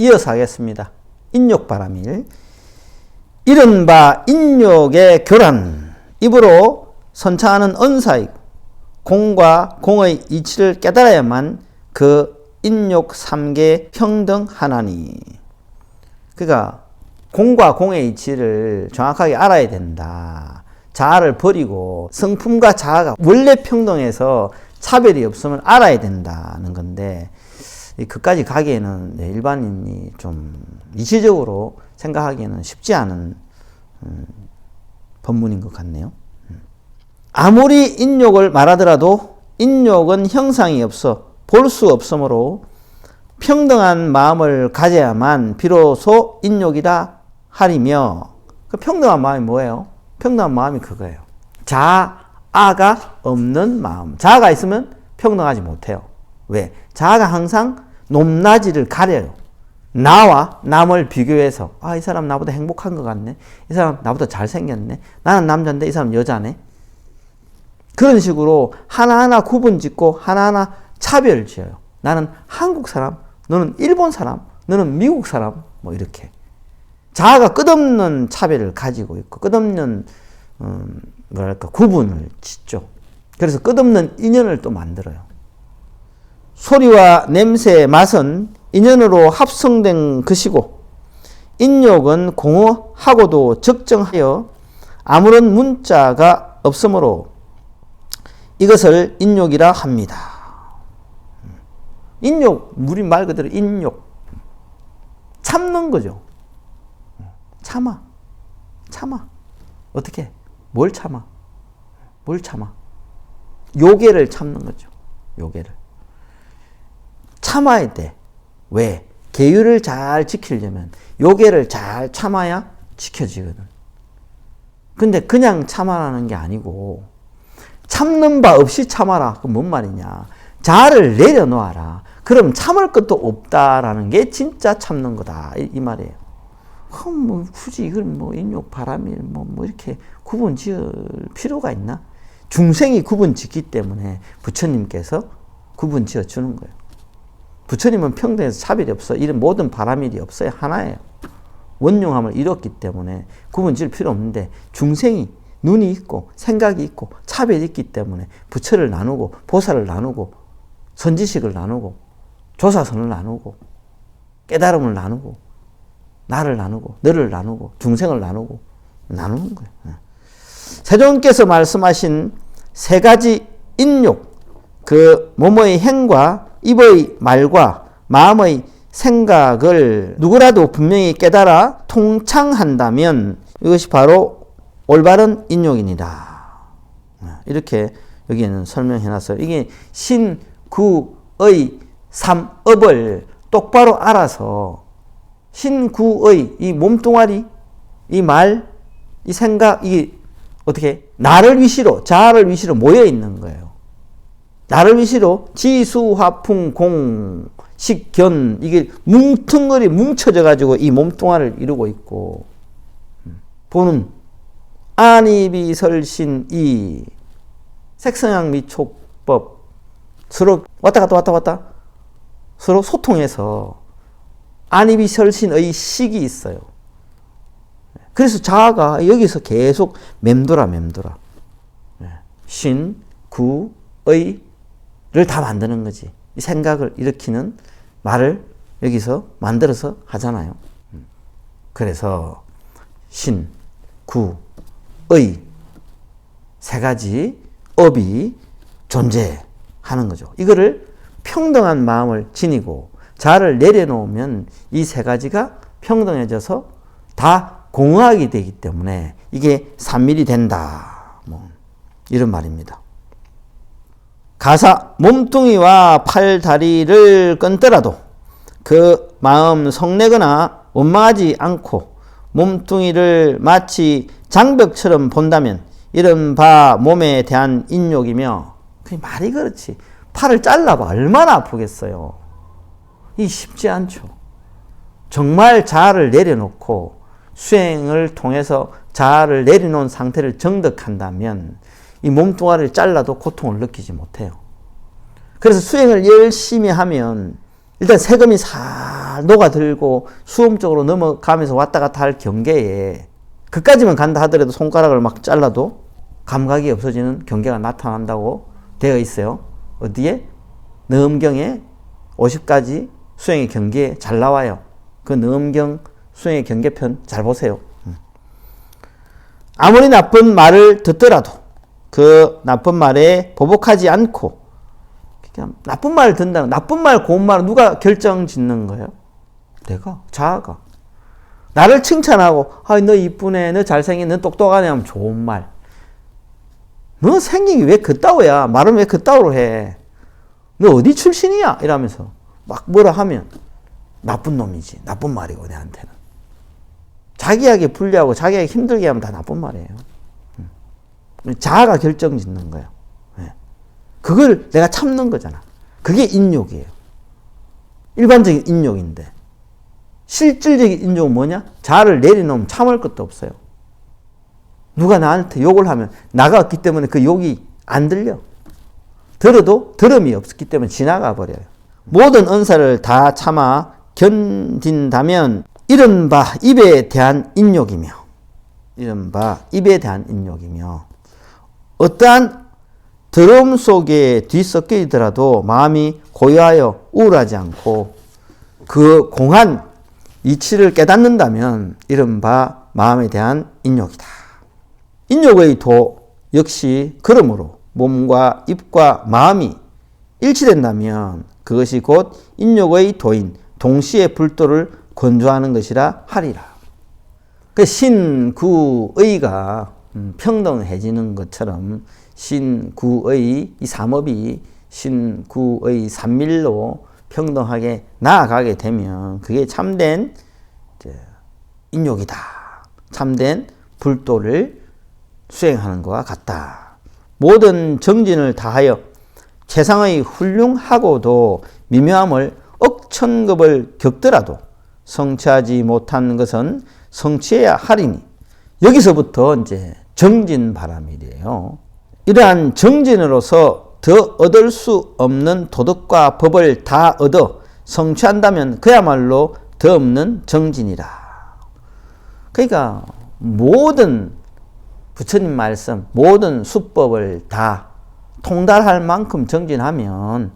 이어서 하겠습니다. 인욕바람일. 이른바 인욕의 교란. 입으로 선창하는 언사이고 공과 공의 이치를 깨달아야만 그 인욕 삼계 평등하나니. 그러니까 공과 공의 이치를 정확하게 알아야 된다. 자아를 버리고 성품과 자아가 원래 평등해서 차별이 없으면 알아야 된다는 건데 그까지 가기에는 네, 일반인이 좀 이치적으로 생각하기에는 쉽지 않은 음, 법문인 것 같네요. 음. 아무리 인욕을 말하더라도 인욕은 형상이 없어 볼 수 없으므로 평등한 마음을 가져야만 비로소 인욕이다 하리며 그 평등한 마음이 뭐예요? 평등한 마음이 그거예요. 자아가 없는 마음. 자아가 있으면 평등하지 못해요. 왜? 자아가 항상 높낮이를 가려요. 나와 남을 비교해서 아, 이 사람 나보다 행복한 것 같네. 이 사람 나보다 잘생겼네. 나는 남자인데 이 사람 여자네. 그런 식으로 하나하나 구분 짓고 하나하나 차별 지어요. 나는 한국 사람, 너는 일본 사람, 너는 미국 사람, 뭐 이렇게. 자아가 끝없는 차별을 가지고 있고 끝없는 음, 뭐랄까 구분을 짓죠. 그래서 끝없는 인연을 또 만들어요. 소리와 냄새, 맛은 인연으로 합성된 것이고 인욕은 공허하고도 적정하여 아무런 문자가 없으므로 이것을 인욕이라 합니다. 인욕, 우리 말 그대로 인욕. 참는 거죠. 참아. 참아. 어떻게? 뭘 참아? 뭘 참아? 요괴를 참는 거죠. 요괴를. 참아야 돼. 왜? 계율을 잘 지키려면 요괴를 잘 참아야 지켜지거든. 근데 그냥 참아라는 게 아니고 참는 바 없이 참아라. 그건 뭔 말이냐? 자를 내려놓아라. 그럼 참을 것도 없다라는 게 진짜 참는 거다. 이, 이 말이에요. 그럼 뭐 굳이 이걸 뭐 인욕 바람일 뭐, 뭐 이렇게 구분 지을 필요가 있나? 중생이 구분 짓기 때문에 부처님께서 구분 지어 주는 거예요. 부처님은 평등해서 차별이 없어. 이런 모든 바람일이 없어요. 하나예요. 원용함을 이뤘기 때문에 구분 지을 필요 없는데 중생이 눈이 있고 생각이 있고 차별이 있기 때문에 부처를 나누고 보살을 나누고 선지식을 나누고 조사선을 나누고 깨달음을 나누고 나를 나누고 너를 나누고 중생을 나누고 나누는 거예요. 예. 세종께서 말씀하신 세 가지 인욕 그 몸의 행과 입의 말과 마음의 생각을 누구라도 분명히 깨달아 통창한다면 이것이 바로 올바른 인욕입니다. 예. 이렇게 여기에는 설명해놨어요. 이게 신구의 삼업을 똑바로 알아서 신구의 이 몸뚱아리, 이 말, 이 생각, 이 어떻게 나를 위시로 자아를 위시로 모여 있는 거예요. 나를 위시로 지수 화풍 공 식견 이게 뭉텅거리 뭉쳐져 가지고 이 몸뚱아리를 이루고 있고 음, 보는 안입이 설신 이 색성향 미촉법 서로 왔다 갔다 왔다 갔다 서로 소통해서 안입이 설신의 식이 있어요. 그래서 자아가 여기서 계속 맴돌아 맴돌아. 신, 구, 의를 다 만드는 거지. 이 생각을 일으키는 말을 여기서 만들어서 하잖아요. 그래서 신, 구, 의, 세 가지 업이 존재하는 거죠. 이거를 평등한 마음을 지니고 자를 내려놓으면 이 세 가지가 평등해져서 다 공허하게 되기 때문에 이게 산밀이 된다. 뭐 이런 말입니다. 가사 몸뚱이와 팔 다리를 끊더라도 그 마음 성내거나 원망하지 않고 몸뚱이를 마치 장벽처럼 본다면 이런 바 몸에 대한 인욕이며 그 말이 그렇지 팔을 잘라봐 얼마나 아프겠어요. 이 쉽지 않죠. 정말 자아를 내려놓고 수행을 통해서 자아를 내려놓은 상태를 정득한다면 이 몸뚱아리를 잘라도 고통을 느끼지 못해요. 그래서 수행을 열심히 하면 일단 세금이 잘 녹아들고 수험 쪽으로 넘어가면서 왔다 갔다 할 경계에 그까지만 간다 하더라도 손가락을 막 잘라도 감각이 없어지는 경계가 나타난다고 되어 있어요. 어디에? 너음경에 50가지 수행의 경계에 잘 나와요. 그 너음경 수행의 경계편 잘 보세요. 음. 아무리 나쁜 말을 듣더라도 그 나쁜 말에 보복하지 않고 그냥 나쁜 말을 듣는다는 나쁜 말 고운 말은 누가 결정 짓는 거예요? 내가 자아가 나를 칭찬하고 아너 이쁘네 너 잘생긴 너 똑똑하네 하면 좋은 말. 너 생긴 게 왜 그따위야 말은 왜 그따위로 해? 너 어디 출신이야? 이러면서 막 뭐라 하면 나쁜 놈이지 나쁜 말이고 내한테는 자기에게 불리하고 자기에게 힘들게 하면 다 나쁜 말이에요. 음. 자아가 결정 짓는 거예요. 예. 그걸 내가 참는 거잖아. 그게 인욕이에요. 일반적인 인욕인데 실질적인 인욕은 뭐냐? 자아를 내려놓으면 참을 것도 없어요. 누가 나한테 욕을 하면 나가 없기 때문에 그 욕이 안 들려. 들어도 들음이 없기 때문에 지나가 버려요. 모든 은사를 다 참아 견딘다면 이른바 입에 대한 인욕이며 이른바 입에 대한 인욕이며 어떠한 더러움 속에 뒤섞여 있더라도 마음이 고요하여 우울하지 않고 그 공한 이치를 깨닫는다면 이른바 마음에 대한 인욕이다. 인욕의 도 역시 그러므로 몸과 입과 마음이 일치된다면 그것이 곧 인욕의 도인 동시에 불도를 건조하는 것이라 하리라. 그 신구의가 음, 평등해지는 것처럼 신구의 이 삼업이 신구의 삼밀로 평등하게 나아가게 되면 그게 참된 인욕이다. 참된 불도를 수행하는 것과 같다. 모든 정진을 다하여 최상의 훌륭하고도 미묘함을 억천급을 겪더라도 성취하지 못한 것은 성취해야 하리니 여기서부터 이제 정진 바람이래요. 이러한 정진으로서 더 얻을 수 없는 도덕과 법을 다 얻어 성취한다면 그야말로 더 없는 정진이라. 그러니까 모든 부처님 말씀, 모든 수법을 다 통달할 만큼 정진하면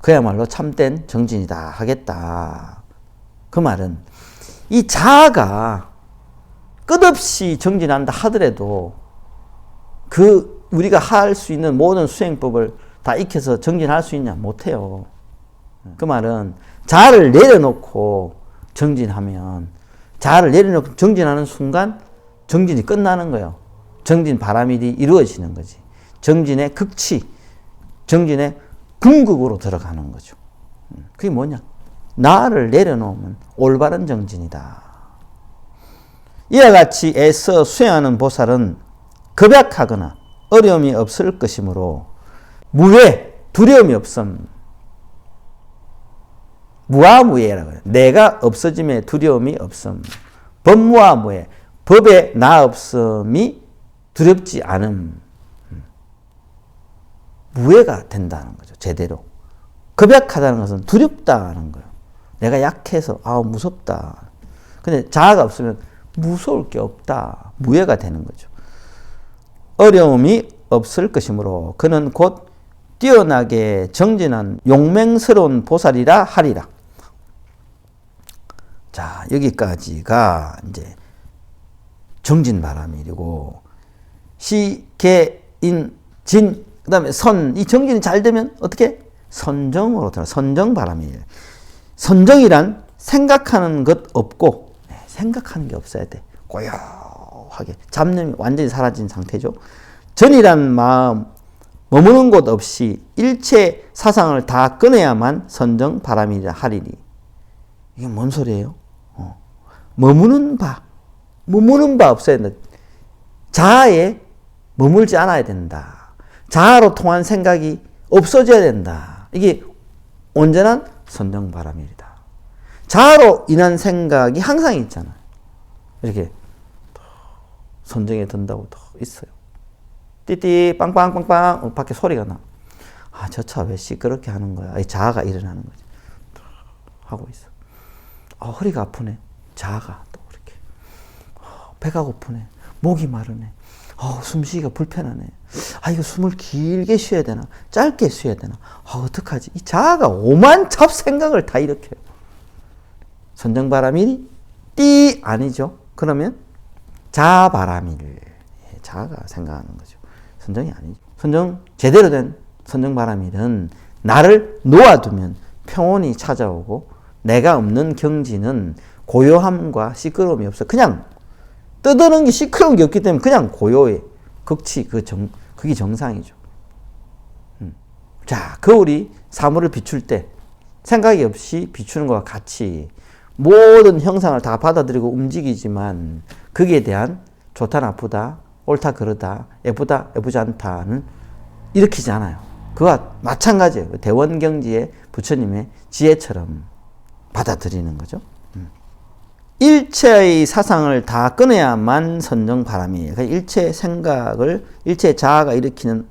그야말로 참된 정진이다 하겠다. 그 말은 이 자아가 끝없이 정진한다 하더라도 그 우리가 할 수 있는 모든 수행법을 다 익혀서 정진할 수 있냐? 못해요. 그 말은 자아를 내려놓고 정진하면 자아를 내려놓고 정진하는 순간 정진이 끝나는 거예요. 정진 바람이 이루어지는 거지. 정진의 극치, 정진의 궁극으로 들어가는 거죠. 그게 뭐냐? 나를 내려놓으면 올바른 정진이다. 이와 같이 애써 수행하는 보살은 급약하거나 어려움이 없을 것이므로 무해 두려움이 없음. 무아무예라고 해요. 내가 없어짐에 두려움이 없음. 법무아무예. 법에 나 없음이 두렵지 않음. 무해가 된다는 거죠. 제대로. 급약하다는 것은 두렵다는 거예요. 내가 약해서 아 무섭다. 근데 자아가 없으면 무서울 게 없다. 무해가 되는 거죠. 어려움이 없을 것이므로 그는 곧 뛰어나게 정진한 용맹스러운 보살이라 하리라. 자, 여기까지가 이제 정진 바람이고 시, 개, 인, 진, 그 다음에 선. 이 정진이 잘 되면 어떻게? 선정으로 들어. 선정 바람이에요. 선정이란 생각하는 것 없고, 네, 생각하는 게 없어야 돼. 고요하게. 잡념이 완전히 사라진 상태죠. 전이란 마음, 머무는 곳 없이 일체 사상을 다 꺼내야만 선정 바람이라 하리니. 이게 뭔 소리예요? 어. 머무는 바. 머무는 바 없어야 된다. 자아에 머물지 않아야 된다. 자아로 통한 생각이 없어져야 된다. 이게 온전한 선정 바람이다. 자아로 인한 생각이 항상 있잖아요. 이렇게 선정에 든다고 더 있어요. 띠띠 빵빵빵빵 어, 밖에 소리가 나. 아, 저 차 왜 시끄럽게 하는 거야? 이 자아가 일어나는 거지. 하고 있어. 아, 허리가 아프네. 자아가 또 그렇게. 아, 배가 고프네. 목이 마르네. 아, 숨쉬기가 불편하네. 아, 이거 숨을 길게 쉬어야 되나? 짧게 쉬어야 되나? 아, 어떡하지? 이 자아가 오만 잡 생각을 다 일으켜요. 선정바람이 띠 아니죠? 그러면 자바람일. 예, 자아가 생각하는 거죠. 선정이 아니죠. 선정, 제대로 된 선정바람일은 나를 놓아두면 평온이 찾아오고 내가 없는 경지는 고요함과 시끄러움이 없어. 그냥 떠드는 게 시끄러운 게 없기 때문에 그냥 고요해. 극치, 그 정, 그게 정상이죠. 음. 자, 거울이 사물을 비출 때 생각이 없이 비추는 것과 같이 모든 형상을 다 받아들이고 움직이지만 거기에 대한 좋다 나쁘다 옳다 그르다 예쁘다 예쁘지 않다는 일으키지 않아요. 그와 마찬가지예요. 대원경지의 부처님의 지혜처럼 받아들이는 거죠. 음. 일체의 사상을 다 끊어야만 선정 바람이에요. 그러니까 일체 생각을 일체 자아가 일으키는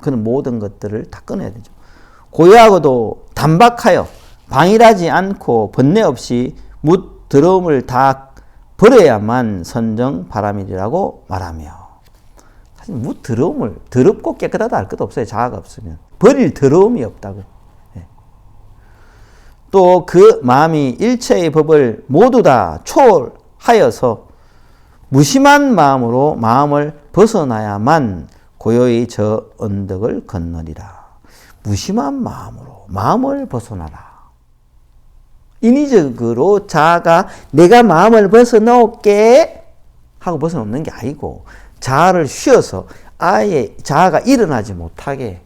그런 모든 것들을 다 끊어야 되죠. 고요하고도 단박하여 방일하지 않고 번뇌 없이 묻 더러움을 다 버려야만 선정 바람이라고 말하며 사실 묻 더러움을 더럽고 깨끗하다 할 것도 없어요. 자아가 없으면 버릴 더러움이 없다고. 예. 또그 마음이 일체의 법을 모두 다 초월하여서 무심한 마음으로 마음을 벗어나야만 고요히 저 언덕을 건너리라. 무심한 마음으로 마음을 벗어나라. 인위적으로 자아가 내가 마음을 벗어놓을게 하고 벗어놓는 게 아니고 자아를 쉬어서 아예 자아가 일어나지 못하게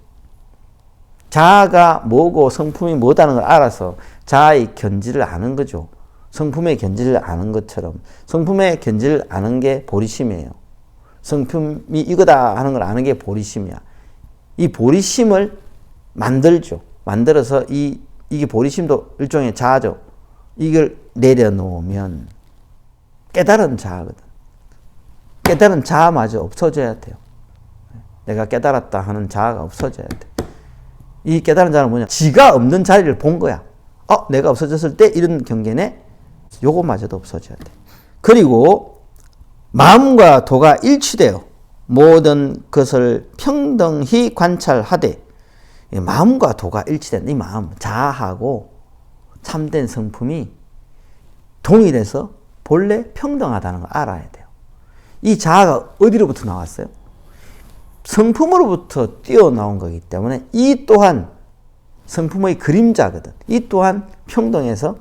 자아가 뭐고 성품이 뭐다는 걸 알아서 자아의 견지를 아는 거죠. 성품의 견지를 아는 것처럼 성품의 견지를 아는 게 보리심이에요. 성품이 이거다 하는 걸 아는 게 보리심이야. 이 보리심을 만들죠. 만들어서 이 이게 보리심도 일종의 자아죠. 이걸 내려놓으면 깨달은 자아거든. 깨달은 자아마저 없어져야 돼요. 내가 깨달았다 하는 자아가 없어져야 돼. 이 깨달은 자는 뭐냐? 지가 없는 자리를 본 거야. 어, 내가 없어졌을 때 이런 경계네? 요거마저도 없어져야 돼. 그리고 마음과 도가 일치되어 모든 것을 평등히 관찰하되 마음과 도가 일치된 이 마음, 자아하고 참된 성품이 동일해서 본래 평등하다는 걸 알아야 돼요. 이 자아가 어디로부터 나왔어요? 성품으로부터 뛰어나온 거기 때문에 이 또한 성품의 그림자거든. 이 또한 평등해서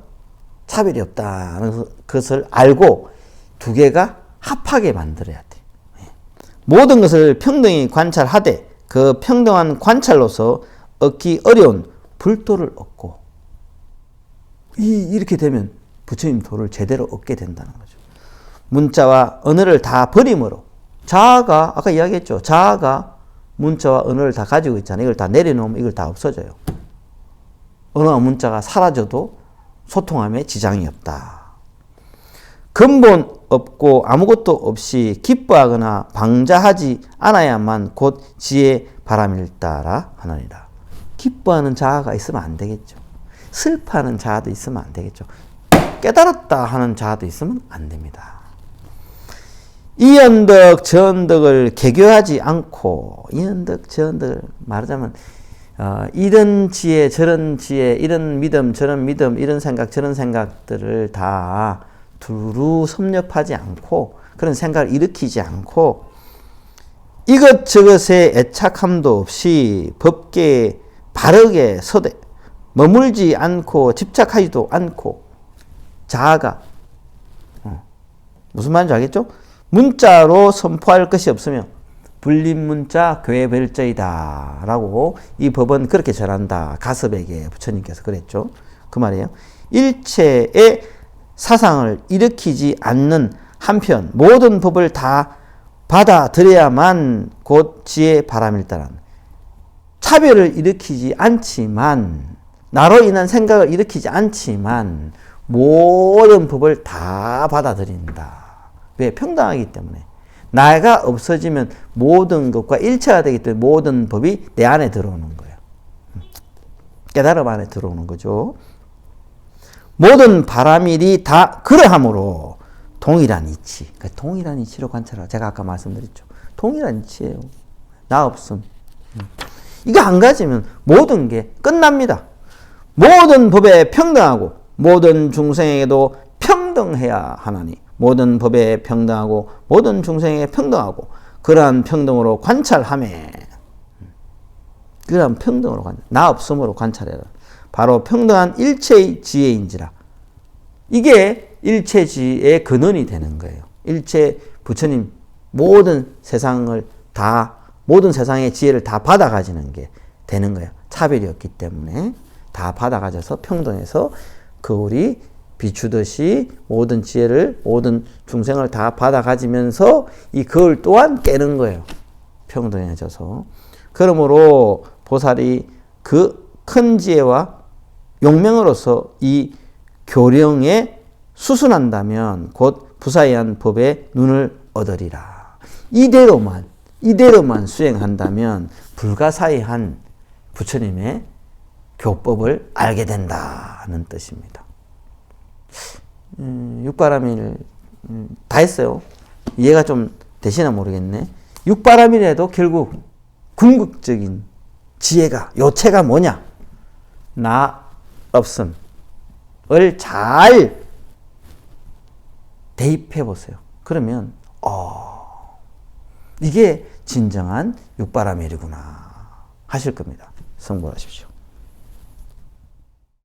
차별이 없다는 것을 알고 두 개가 합하게 만들어야 돼. 모든 것을 평등히 관찰하되 그 평등한 관찰로서 얻기 어려운 불도를 얻고 이, 이렇게 되면 부처님 도를 제대로 얻게 된다는 거죠. 문자와 언어를 다 버림으로 자아가 아까 이야기했죠. 자아가 문자와 언어를 다 가지고 있잖아요. 이걸 다 내려놓으면 이걸 다 없어져요. 언어와 문자가 사라져도 소통함에 지장이 없다. 근본 없고 아무것도 없이 기뻐하거나 방자하지 않아야만 곧 지혜 바람일 따라 하나니라. 기뻐하는 자아가 있으면 안 되겠죠. 슬퍼하는 자아도 있으면 안 되겠죠. 깨달았다 하는 자아도 있으면 안 됩니다. 이 언덕 저 언덕을 개교하지 않고 이 언덕 저 언덕을 말하자면 어, 이런 지혜 저런 지혜 이런 믿음 저런 믿음 이런 생각 저런 생각들을 다 두루 섭렵하지 않고 그런 생각을 일으키지 않고 이것저것에 애착함도 없이 법계에 바르게 서되 머물지 않고 집착하지도 않고 자아가 어, 무슨 말인지 알겠죠? 문자로 선포할 것이 없으며 불림 문자 교회 별자이다 라고 이 법은 그렇게 전한다. 가섭에게 부처님께서 그랬죠. 그 말이에요. 일체의 사상을 일으키지 않는 한편 모든 법을 다 받아들여야만 곧 지혜 바람일다란 차별을 일으키지 않지만 나로 인한 생각을 일으키지 않지만 모든 법을 다 받아들인다. 왜? 평등하기 때문에. 나가 없어지면 모든 것과 일체가 되기 때문에 모든 법이 내 안에 들어오는 거예요. 깨달음 안에 들어오는 거죠. 모든 바라밀이 다 그러하므로 동일한 이치. 그러니까 동일한 이치로 관찰하라. 제가 아까 말씀드렸죠. 동일한 이치예요. 나 없음. 음. 이거 한 가지면 모든 게 끝납니다. 모든 법에 평등하고 모든 중생에게도 평등해야 하나니 모든 법에 평등하고 모든 중생에게 평등하고 그러한 평등으로 관찰함에 그러한 평등으로 관찰 나 없음으로 관찰해라. 바로 평등한 일체의 지혜인지라. 이게 일체지의 근원이 되는 거예요. 일체 부처님 모든 세상을 다 모든 세상의 지혜를 다 받아 가지는 게 되는 거예요. 차별이 없기 때문에 다 받아 가져서 평등해서 거울이 비추듯이 모든 지혜를 모든 중생을 다 받아 가지면서 이 거울 또한 깨는 거예요. 평등해져서. 그러므로 보살이 그 큰 지혜와 용맹으로서 이 교령에 수순한다면 곧 부사의한 법에 눈을 얻으리라. 이대로만 이대로만 수행한다면 불가사의한 부처님의 교법을 알게 된다는 뜻입니다. 음, 육바라밀 음, 다 했어요. 이해가 좀 되시나 모르겠네. 육바라밀에도 결국 궁극적인 지혜가 요체가 뭐냐? 나 없음을 잘 대입해 보세요. 그러면 어 이게 진정한 육바라밀이구나 하실 겁니다. 성불하십시오.